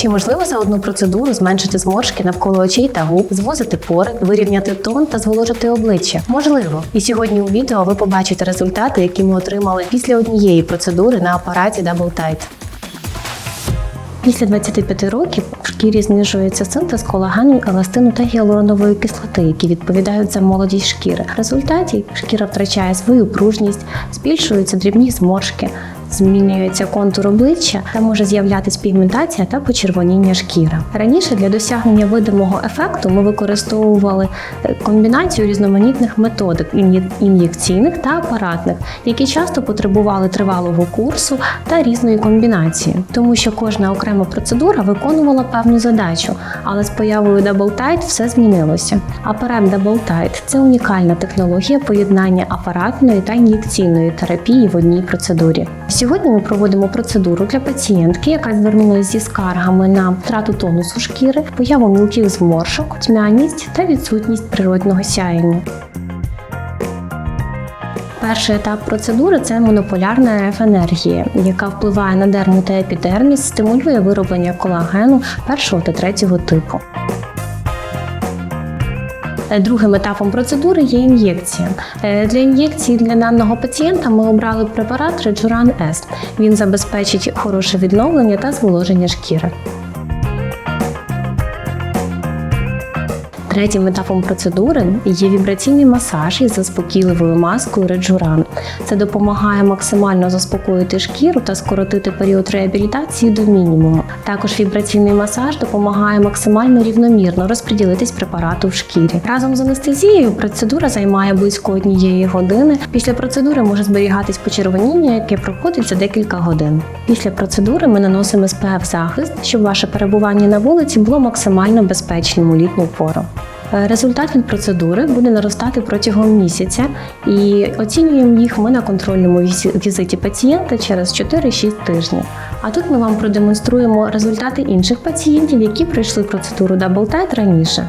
Чи можливо за одну процедуру зменшити зморшки навколо очей та губ, звозити пори, вирівняти тон та зволожити обличчя? Можливо. І сьогодні у відео ви побачите результати, які ми отримали після однієї процедури на апараті Double Tight. Після 25 років в шкірі знижується синтез колагену, еластину та гіалуронової кислоти, які відповідають за молодість шкіри. В результаті шкіра втрачає свою пружність, збільшуються дрібні зморшки, змінюється контур обличчя та може з'являтися пігментація та почервоніння шкіри. Раніше для досягнення видимого ефекту ми використовували е, комбінацію різноманітних методик ін'єкційних та апаратних, які часто потребували тривалого курсу та різної комбінації, тому що кожна окрема процедура виконувала певну задачу, але з появою Double Tight все змінилося. Апарат Double Tight – це унікальна технологія поєднання апаратної та ін'єкційної терапії в одній процедурі. Сьогодні ми проводимо процедуру для пацієнтки, яка звернулася зі скаргами на втрату тонусу шкіри, появу мілких зморшок, тьмяність та відсутність природного сяєння. Перший етап процедури це монополярна РФ енергія, яка впливає на дерму та епідерміс, стимулює вироблення колагену першого та третього типу. Е, Другим етапом процедури є ін'єкція. Е, Для ін'єкції для даного пацієнта ми обрали препарат Rejuran S. Він забезпечить хороше відновлення та зволоження шкіри. Третім етапом процедури є вібраційний масаж із заспокійливою маскою Реджуран. Це допомагає максимально заспокоїти шкіру та скоротити період реабілітації до мінімуму. Також вібраційний масаж допомагає максимально рівномірно розподілитись препарату в шкірі. Разом з анестезією процедура займає близько однієї години. Після процедури може зберігатись почервоніння, яке проходить за декілька годин. Після процедури ми наносимо SPF захист, щоб ваше перебування на вулиці було максимально безпечним у літню пору. Результат від процедури буде наростати протягом місяця, і оцінюємо їх ми на контрольному візиті пацієнта через 4-6 тижнів. А тут ми вам продемонструємо результати інших пацієнтів, які пройшли процедуру Double раніше.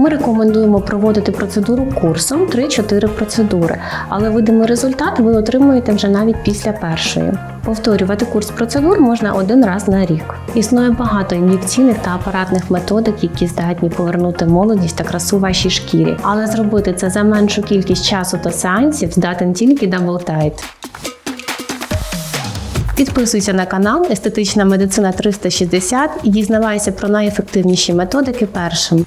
Ми рекомендуємо проводити процедуру курсом 3-4 процедури, але видимий результат ви отримуєте вже навіть після першої. Повторювати курс процедур можна один раз на рік. Існує багато ін'єкційних та апаратних методик, які здатні повернути молодість та красу вашій шкірі, але зробити це за меншу кількість часу та сеансів здатен тільки Tight. Підписуйся на канал Естетична медицина 360 і дізнавайся про найефективніші методики першим.